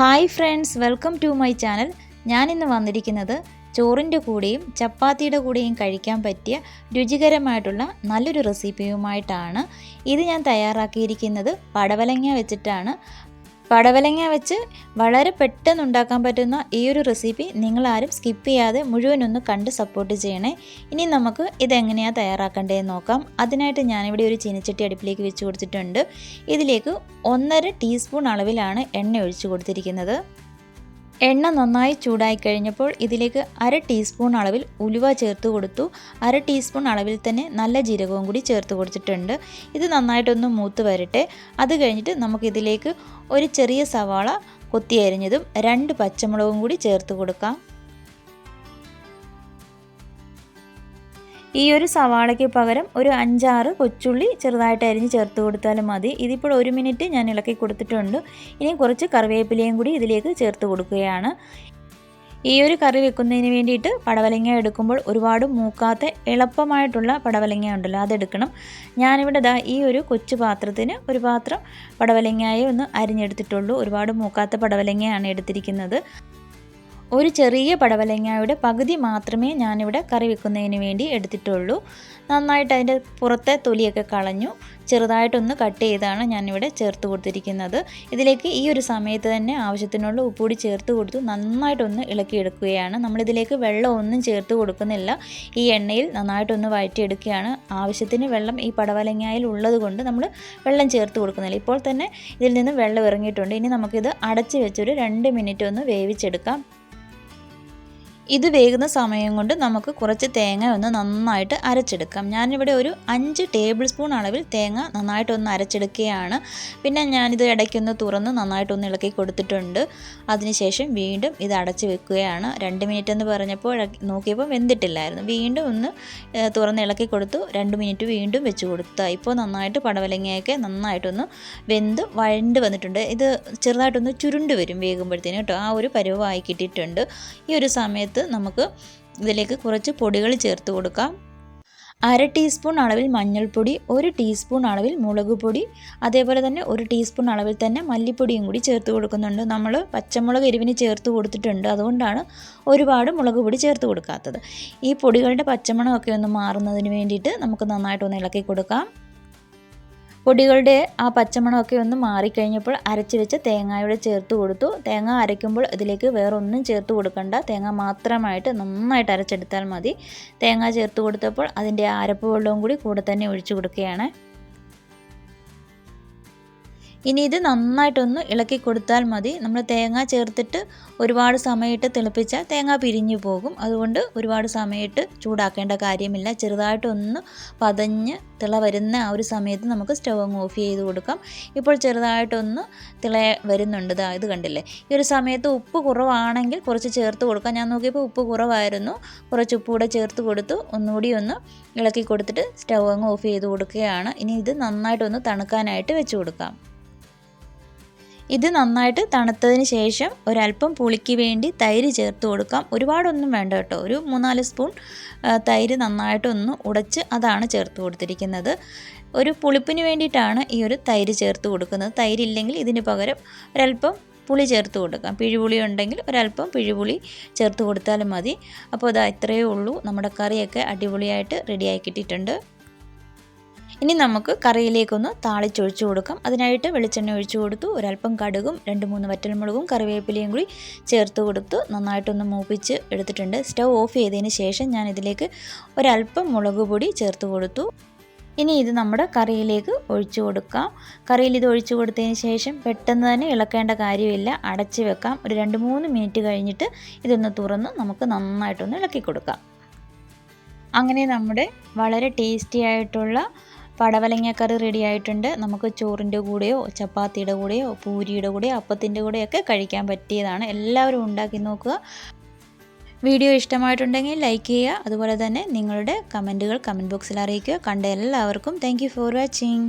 Hi friends welcome to my channel. ഞാനിന്ന് വന്നിരിക്കുന്നത് ചോറിന്റെ കൂടെയും ചപ്പാത്തിയുടെ കൂടെയും കഴിക്കാൻ പറ്റിയ രുചികരമായിട്ടുള്ള നല്ലൊരു റെസിപ്പിയുമായിട്ടാണ്. ഇത് ഞാൻ തയ്യാറാക്കിയിരിക്കുന്നത് പടവലങ്ങ വെച്ചിട്ടാണ്. പടവലങ്ങ വെച്ച് വളരെ പെട്ടെന്ന് ഉണ്ടാക്കാൻ പറ്റുന്ന ഈ ഒരു റെസിപ്പി നിങ്ങളാരും സ്കിപ്പ് ചെയ്യാതെ മുഴുവനൊന്ന് കണ്ട് സപ്പോർട്ട് ചെയ്യണേ. ഇനി നമുക്ക് ഇതെങ്ങനെയാണ് തയ്യാറാക്കേണ്ടതെന്ന് നോക്കാം. അതിനായിട്ട് ഞാനിവിടെ ഒരു ചീനച്ചട്ടി അടുപ്പിലേക്ക് വെച്ച് കൊടുത്തിട്ടുണ്ട്. ഇതിലേക്ക് ഒന്നര ടീസ്പൂൺ അളവിലാണ് എണ്ണ ഒഴിച്ചു കൊടുത്തിരിക്കുന്നത്. എണ്ണ നന്നായി ചൂടായി കഴിഞ്ഞപ്പോൾ ഇതിലേക്ക് അര ടീസ്പൂൺ അളവിൽ ഉലുവ ചേർത്ത് കൊടുത്തു. അര ടീസ്പൂൺ അളവിൽ തന്നെ നല്ല ജീരകവും കൂടി ചേർത്ത് കൊടുത്തിട്ടുണ്ട്. ഇത് നന്നായിട്ടൊന്ന് മൂത്ത് വരട്ടെ. അത് കഴിഞ്ഞിട്ട് നമുക്കിതിലേക്ക് ഒരു ചെറിയ സവാള കൊത്തിയരിഞ്ഞതും രണ്ട് പച്ചമുളകും കൂടി ചേർത്ത് കൊടുക്കാം. ഈ ഒരു സവാളയ്ക്ക് പകരം ഒരു അഞ്ചാറ് കൊച്ചുള്ളി ചെറുതായിട്ട് അരിഞ്ഞ് ചേർത്ത് കൊടുത്താലും മതി. ഇതിപ്പോൾ ഒരു മിനിറ്റ് ഞാൻ ഇളക്കി കൊടുത്തിട്ടുണ്ട്. ഇനി കുറച്ച് കറിവേപ്പിലയും കൂടി ഇതിലേക്ക് ചേർത്ത് കൊടുക്കുകയാണ്. ഈ ഒരു കറി വെക്കുന്നതിന് വേണ്ടിയിട്ട് പടവലങ്ങ എടുക്കുമ്പോൾ ഒരുപാട് മൂക്കാത്ത എളുപ്പമായിട്ടുള്ള പടവലങ്ങ ഉണ്ടല്ലോ അതെടുക്കണം ഞാനിവിടെ ദാ ഈ ഒരു കൊച്ചു പാത്രത്തിന് ഒരു പാത്രം പടവലങ്ങയെ ഒന്ന് അരിഞ്ഞെടുത്തിട്ടുള്ളൂ. ഒരുപാട് മൂക്കാത്ത പടവലങ്ങയാണ് എടുത്തിരിക്കുന്നത്. ഒരു ചെറിയ പടവലങ്ങയുടെ പകുതി മാത്രമേ ഞാനിവിടെ കറി വെക്കുന്നതിന് വേണ്ടി എടുത്തിട്ടുള്ളൂ. നന്നായിട്ട് അതിന്റെ പുറത്തെ തൊലിയൊക്കെ കളഞ്ഞു ചെറുതായിട്ടൊന്ന് കട്ട് ചെയ്താണ് ഞാനിവിടെ ചേർത്ത് കൊടുത്തിരിക്കുന്നത്. ഇതിലേക്ക് ഈ ഒരു സമയത്ത് തന്നെ ആവശ്യത്തിനുള്ള ഉപ്പുകൂടി ചേർത്ത് കൊടുത്തു നന്നായിട്ടൊന്ന് ഇളക്കിയെടുക്കുകയാണ്. നമ്മളിതിലേക്ക് വെള്ളം ഒന്നും ചേർത്ത് കൊടുക്കുന്നില്ല. ഈ എണ്ണയിൽ നന്നായിട്ടൊന്ന് വഴറ്റിയെടുക്കുകയാണ്. ആവശ്യത്തിന് വെള്ളം ഈ പടവലങ്ങയിൽ ഉള്ളത് കൊണ്ട് നമ്മൾ വെള്ളം ചേർത്ത് കൊടുക്കുന്നില്ല. ഇപ്പോൾ തന്നെ ഇതിൽ നിന്ന് വെള്ളം ഇറങ്ങിയിട്ടുണ്ട്. ഇനി നമുക്കിത് അടച്ച് വെച്ചൊരു രണ്ട് മിനിറ്റ് ഒന്ന് വേവിച്ചെടുക്കാം. ഇത് വേകുന്ന സമയം കൊണ്ട് നമുക്ക് കുറച്ച് തേങ്ങ ഒന്ന് നന്നായിട്ട് അരച്ചെടുക്കാം. ഞാനിവിടെ ഒരു അഞ്ച് ടേബിൾ സ്പൂൺ അളവിൽ തേങ്ങ നന്നായിട്ടൊന്ന് അരച്ചെടുക്കുകയാണ്. പിന്നെ ഞാനിത് ഇടയ്ക്കൊന്ന് തുറന്ന് നന്നായിട്ടൊന്ന് ഇളക്കി കൊടുത്തിട്ടുണ്ട്. അതിനുശേഷം വീണ്ടും ഇത് അടച്ച് വെക്കുകയാണ്. രണ്ട് മിനിറ്റ് എന്ന് പറഞ്ഞപ്പോൾ നോക്കിയപ്പോൾ വെന്തിട്ടില്ലായിരുന്നു. വീണ്ടും ഒന്ന് തുറന്ന് ഇളക്കി കൊടുത്തു. രണ്ട് മിനിറ്റ് വീണ്ടും വെച്ച് കൊടുത്തു. ഇപ്പോൾ നന്നായിട്ട് പടവലങ്ങയൊക്കെ നന്നായിട്ടൊന്ന് വെന്ത് വഴണ്ട് വന്നിട്ടുണ്ട്. ഇത് ചെറുതായിട്ടൊന്ന് ചുരുണ്ട് വരും വേകുമ്പോഴത്തേനും കേട്ടോ. ആ ഒരു പരുവമായി കിട്ടിയിട്ടുണ്ട്. ഈ ഒരു സമയത്ത് നമുക്ക് ഇതിലേക്ക് കുറച്ച് പൊടികൾ ചേർത്ത് കൊടുക്കാം. അര ടീസ്പൂൺ അളവിൽ മഞ്ഞൾപ്പൊടി ഒരു ടീസ്പൂൺ അളവിൽ മുളക് പൊടി അതേപോലെ തന്നെ ഒരു ടീസ്പൂൺ അളവിൽ തന്നെ മല്ലിപ്പൊടിയും കൂടി ചേർത്ത് കൊടുക്കുന്നുണ്ട്. നമ്മൾ പച്ചമുളക് എരിവിന് ചേർത്ത് കൊടുത്തിട്ടുണ്ട്. അതുകൊണ്ടാണ് ഒരുപാട് മുളക് പൊടി ചേർത്ത് കൊടുക്കാത്തത്. ഈ പൊടികളുടെ പച്ചമണമൊക്കെ ഒന്ന് മാറുന്നതിന് വേണ്ടിയിട്ട് നമുക്ക് നന്നായിട്ടൊന്ന് ഇളക്കി കൊടുക്കാം. പൊടികളുടെ ആ പച്ചമണമൊക്കെ ഒന്ന് മാറിക്കഴിഞ്ഞപ്പോൾ അരച്ച് വെച്ച തേങ്ങയുടെ ചേർത്ത് കൊടുത്തു. തേങ്ങ അരയ്ക്കുമ്പോൾ ഇതിലേക്ക് വേറൊന്നും ചേർത്ത് കൊടുക്കണ്ട. തേങ്ങ മാത്രമായിട്ട് നന്നായിട്ട് അരച്ചെടുത്താൽ മതി. തേങ്ങ ചേർത്ത് കൊടുത്തപ്പോൾ അതിന്റെ അരപ്പ് വെള്ളവും കൂടി കൂടെ തന്നെ ഒഴിച്ചു കൊടുക്കുകയാണ്. ഇനി ഇത് നന്നായിട്ടൊന്ന് ഇളക്കി കൊടുത്താൽ മതി. നമ്മൾ തേങ്ങ ചേർത്തിട്ട് ഒരുപാട് സമയമിട്ട് തിളപ്പിച്ചാൽ തേങ്ങ പിരിഞ്ഞു പോകും. അതുകൊണ്ട് ഒരുപാട് സമയമിട്ട് ചൂടാക്കേണ്ട കാര്യമില്ല. ചെറുതായിട്ടൊന്ന് പതഞ്ഞ് തിള വരുന്ന ആ ഒരു സമയത്ത് നമുക്ക് സ്റ്റവ് അങ്ങ് ഓഫ് ചെയ്ത് കൊടുക്കാം. ഇപ്പോൾ ചെറുതായിട്ടൊന്ന് തിള വരുന്നുണ്ട്. ഇതാ ഇത് കണ്ടില്ലേ? ഈ ഒരു സമയത്ത് ഉപ്പ് കുറവാണെങ്കിൽ കുറച്ച് ചേർത്ത് കൊടുക്കാം. ഞാൻ നോക്കിയപ്പോൾ ഉപ്പ് കുറവായിരുന്നു. കുറച്ച് ഉപ്പ് കൂടെ ചേർത്ത് കൊടുത്തു. ഒന്നുകൂടി ഒന്ന് ഇളക്കി കൊടുത്തിട്ട് സ്റ്റവ് അങ്ങ് ഓഫ് ചെയ്ത് കൊടുക്കുകയാണ്. ഇനി ഇത് നന്നായിട്ടൊന്ന് തണുക്കാനായിട്ട് വെച്ച് കൊടുക്കാം. ഇത് നന്നായിട്ട് തണുത്തതിന് ശേഷം ഒരല്പം പുളിക്ക് വേണ്ടി തൈര് ചേർത്ത് കൊടുക്കാം. ഒരുപാടൊന്നും വേണ്ട കേട്ടോ. ഒരു മൂന്നാൽ സ്പൂൺ തൈര് നന്നായിട്ടൊന്ന് ഉടച്ച് അതാണ് ചേർത്ത് കൊടുത്തിരിക്കുന്നത്. ഒരു പുളിപ്പിന് വേണ്ടിയിട്ടാണ് ഈ ഒരു തൈര് ചേർത്ത് കൊടുക്കുന്നത്. തൈരില്ലെങ്കിൽ ഇതിന് പകരം ഒരല്പം പുളി ചേർത്ത് കൊടുക്കാം. പിഴിപുളി ഉണ്ടെങ്കിൽ ഒരല്പം പിഴിപുളി ചേർത്ത് കൊടുത്താലും മതി. അപ്പോൾ അതാ ഇത്രയേ ഉള്ളൂ. നമ്മുടെ കറിയൊക്കെ അടിപൊളിയായിട്ട് റെഡിയായി കിട്ടിയിട്ടുണ്ട്. ഇനി നമുക്ക് കറിയിലേക്കൊന്ന് താളിച്ചൊഴിച്ചു കൊടുക്കാം. അതിനായിട്ട് വെളിച്ചെണ്ണ ഒഴിച്ചു കൊടുത്തു. ഒരല്പം കടുകും രണ്ട് മൂന്ന് വറ്റൽമുളകും കറിവേപ്പിലയും കൂടി ചേർത്ത് കൊടുത്തു. നന്നായിട്ടൊന്ന് മൂപ്പിച്ച് എടുത്തിട്ടുണ്ട്. സ്റ്റവ് ഓഫ് ചെയ്തതിന് ശേഷം ഞാൻ ഇതിലേക്ക് ഒരല്പം മുളക് പൊടി ചേർത്ത് കൊടുത്തു. ഇനി ഇത് നമ്മുടെ കറിയിലേക്ക് ഒഴിച്ചു കൊടുക്കാം. കറിയിൽ ഇത് ഒഴിച്ചു കൊടുത്തതിന് ശേഷം പെട്ടെന്ന് തന്നെ ഇളക്കേണ്ട കാര്യമില്ല. അടച്ച് വെക്കാം. ഒരു രണ്ട് മൂന്ന് മിനിറ്റ് കഴിഞ്ഞിട്ട് ഇതൊന്ന് തുറന്ന് നമുക്ക് നന്നായിട്ടൊന്ന് ഇളക്കി കൊടുക്കാം. അങ്ങനെ നമ്മുടെ വളരെ ടേസ്റ്റി ആയിട്ടുള്ള പടവലങ്ങക്കറി റെഡി ആയിട്ടുണ്ട്. നമുക്ക് ചോറിന്റെ കൂടെയോ ചപ്പാത്തിയുടെ കൂടെയോ പൂരിയുടെ കൂടെയോ അപ്പത്തിന്റെ കൂടെയൊക്കെ കഴിക്കാൻ പറ്റിയതാണ്. എല്ലാവരും ഉണ്ടാക്കി നോക്കുക. വീഡിയോ ഇഷ്ടമായിട്ടുണ്ടെങ്കിൽ ലൈക്ക് ചെയ്യുക. അതുപോലെ തന്നെ നിങ്ങളുടെ കമന്റുകൾ കമന്റ് ബോക്സിൽ അറിയിക്കുക. കണ്ട എല്ലാവർക്കും താങ്ക് ഫോർ വാച്ചിങ്